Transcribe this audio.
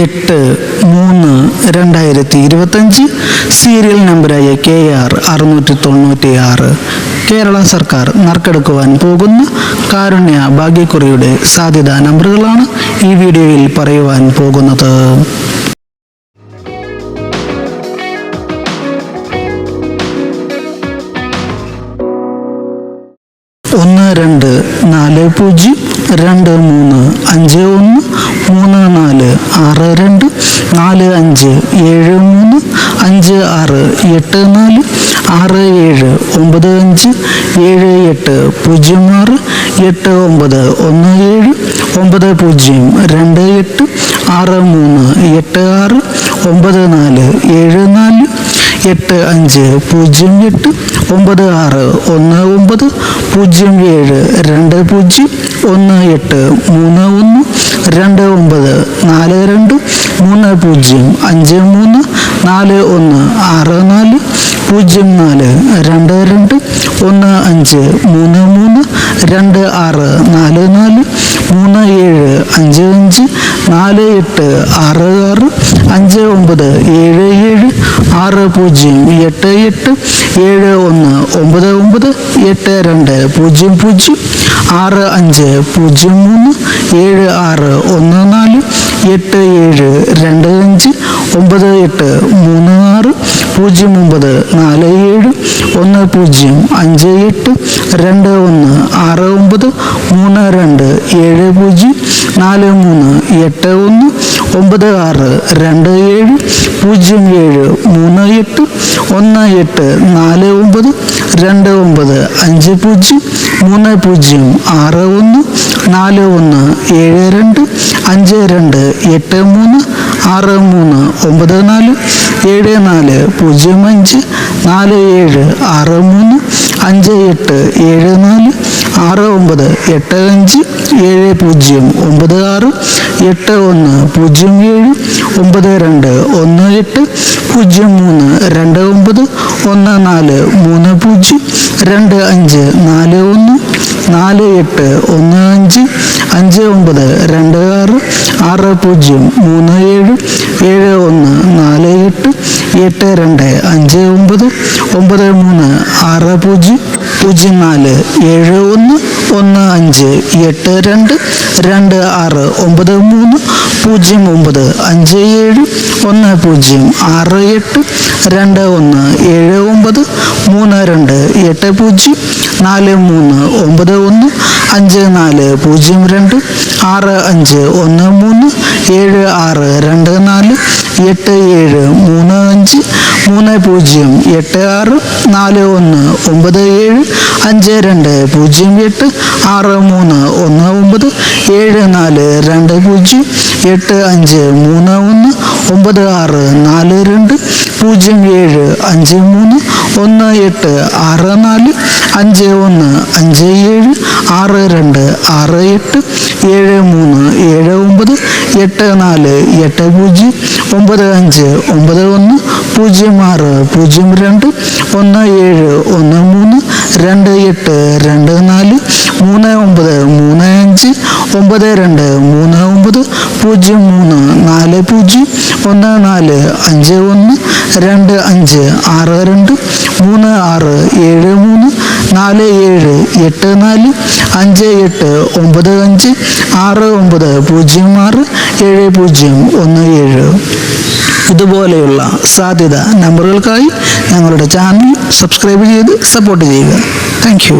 എട്ട് മൂന്ന് രണ്ടായിരത്തി ഇരുപത്തഞ്ച് സീരിയൽ നമ്പറായ കെ ആർ അറുന്നൂറ്റി തൊണ്ണൂറ്റി ആറ് കേരള സർക്കാർ നറുക്കെടുക്കുവാൻ പോകുന്ന കാരുണ്യ ഭാഗ്യക്കുറിയുടെ സാധ്യതാ നമ്പറുകളാണ് ഈ വീഡിയോയിൽ പറയുവാൻ പോകുന്നത്. ഒന്ന് രണ്ട് നാല് പൂജ്യം രണ്ട് മൂന്ന് അഞ്ച് ഒന്ന് മൂന്ന് നാല് ആറ് രണ്ട് നാല് അഞ്ച് ഏഴ് മൂന്ന് അഞ്ച് ആറ് എട്ട് നാല് ആറ് ഏഴ് ഒമ്പത് അഞ്ച് ഏഴ് എട്ട് പൂജ്യം ആറ് എട്ട് ഒമ്പത് ഒന്ന് ഏഴ് ഒമ്പത് പൂജ്യം രണ്ട് എട്ട് ആറ് മൂന്ന് എട്ട് ആറ് ഒമ്പത് നാല് ഏഴ് നാല് എട്ട് അഞ്ച് പൂജ്യം എട്ട് ഒമ്പത് ആറ് ഒന്ന് ഒമ്പത് പൂജ്യം ഏഴ് രണ്ട് പൂജ്യം ഒന്ന് എട്ട് മൂന്ന് ഒന്ന് രണ്ട് ഒമ്പത് നാല് രണ്ട് മൂന്ന് പൂജ്യം അഞ്ച് മൂന്ന് നാല് ഒന്ന് ആറ് നാല് പൂജ്യം നാല് രണ്ട് രണ്ട് ഒന്ന് അഞ്ച് മൂന്ന് മൂന്ന് രണ്ട് ആറ് നാല് നാല് മൂന്ന് ഏഴ് അഞ്ച് അഞ്ച് നാല് എട്ട് ആറ് ആറ് അഞ്ച് ഒമ്പത് ഏഴ് ഏഴ് ആറ് പൂജ്യം എട്ട് എട്ട് ഏഴ് ഒന്ന് ഒമ്പത് ഒമ്പത് എട്ട് രണ്ട് പൂജ്യം പൂജ്യം ആറ് അഞ്ച് പൂജ്യം മൂന്ന് ഏഴ് ആറ് ഒന്ന് നാല് എട്ട് ഏഴ് രണ്ട് അഞ്ച് ഒമ്പത് എട്ട് മൂന്ന് ആറ് പൂജ്യം ഒമ്പത് നാല് ഏഴ് ഒന്ന് പൂജ്യം അഞ്ച് എട്ട് രണ്ട് ഒന്ന് ആറ് ഒമ്പത് മൂന്ന് രണ്ട് ഏഴ് പൂജ്യം നാല് മൂന്ന് എട്ട് ഒന്ന് ഒമ്പത് ആറ് രണ്ട് ഏഴ് പൂജ്യം ഏഴ് മൂന്ന് എട്ട് ഒന്ന് എട്ട് നാല് ഒമ്പത് രണ്ട് ഒമ്പത് അഞ്ച് പൂജ്യം മൂന്ന് പൂജ്യം ആറ് ഒന്ന് നാല് ഒന്ന് ഏഴ് രണ്ട് അഞ്ച് രണ്ട് എട്ട് മൂന്ന് ആറ് മൂന്ന് ഒമ്പത് നാല് ഏഴ് നാല് പൂജ്യം അഞ്ച് നാല് ഏഴ് ആറ് മൂന്ന് അഞ്ച് എട്ട് ഏഴ് നാല് ആറ് ഒമ്പത് എട്ട് അഞ്ച് ഏഴ് പൂജ്യം ഒമ്പത് ആറ് എട്ട് ഒന്ന് പൂജ്യം ഏഴ് ഒമ്പത് രണ്ട് ഒന്ന് എട്ട് പൂജ്യം മൂന്ന് രണ്ട് ഒമ്പത് ഒന്ന് നാല് മൂന്ന് പൂജ്യം രണ്ട് അഞ്ച് നാല് ഒന്ന് നാല് എട്ട് ഒന്ന് അഞ്ച് അഞ്ച് ഒമ്പത് രണ്ട് ആറ് ആറ് പൂജ്യം മൂന്ന് ഏഴ് ഏഴ് ഒന്ന് നാല് എട്ട് എട്ട് രണ്ട് അഞ്ച് ഒമ്പത് ഒമ്പത് മൂന്ന് ആറ് പൂജ്യം പൂജ്യം നാല് ഏഴ് ഒന്ന് ഒന്ന് അഞ്ച് എട്ട് രണ്ട് രണ്ട് ആറ് ഒമ്പത് മൂന്ന് പൂജ്യം ഒമ്പത് അഞ്ച് ഏഴ് ഒന്ന് പൂജ്യം ആറ് എട്ട് രണ്ട് ഒന്ന് ഏഴ് ഒമ്പത് മൂന്ന് രണ്ട് എട്ട് പൂജ്യം നാല് മൂന്ന് ഒമ്പത് ഒന്ന് അഞ്ച് നാല് പൂജ്യം രണ്ട് ആറ് അഞ്ച് ഒന്ന് മൂന്ന് ഏഴ് ആറ് രണ്ട് നാല് എട്ട് ഏഴ് മൂന്ന് അഞ്ച് മൂന്ന് പൂജ്യം എട്ട് ആറ് നാല് ഒന്ന് ഒമ്പത് ഏഴ് അഞ്ച് രണ്ട് പൂജ്യം എട്ട് ആറ് മൂന്ന് ഒന്ന് ഒമ്പത് ഏഴ് നാല് രണ്ട് പൂജ്യം എട്ട് അഞ്ച് മൂന്ന് ഒന്ന് ഒമ്പത് ആറ് നാല് രണ്ട് പൂജ്യം ഏഴ് അഞ്ച് മൂന്ന് ഒന്ന് എട്ട് ആറ് നാല് അഞ്ച് ഒന്ന് അഞ്ച് ഏഴ് ആറ് രണ്ട് ആറ് എട്ട് ഏഴ് മൂന്ന് ഏഴ് ഒമ്പത് എട്ട് നാല് എട്ട് പൂജ്യം ഒമ്പത് അഞ്ച് ഒമ്പത് ഒന്ന് പൂജ്യം ആറ് പൂജ്യം രണ്ട് ഒന്ന് ഏഴ് ഒന്ന് മൂന്ന് രണ്ട് എട്ട് രണ്ട് നാല് മൂന്ന് ഒമ്പത് മൂന്ന് അഞ്ച് ഒമ്പത് രണ്ട് മൂന്ന് ഒമ്പത് പൂജ്യം മൂന്ന് നാല് പൂജ്യം ഒന്ന് നാല് അഞ്ച് ഒന്ന് രണ്ട് അഞ്ച് ആറ് രണ്ട് മൂന്ന് ആറ് ഏഴ് മൂന്ന് നാല് ഏഴ് എട്ട് നാല് അഞ്ച് എട്ട് ഒമ്പത് അഞ്ച് ആറ് ഒമ്പത് പൂജ്യം ആറ് ഏഴ് പൂജ്യം ഒന്ന് ഏഴ്. ഇതുപോലെയുള്ള സാധ്യത നമ്പറുകൾക്കായി ഞങ്ങളുടെ ചാനൽ സബ്സ്ക്രൈബ് ചെയ്ത് സപ്പോർട്ട് ചെയ്യുക. താങ്ക്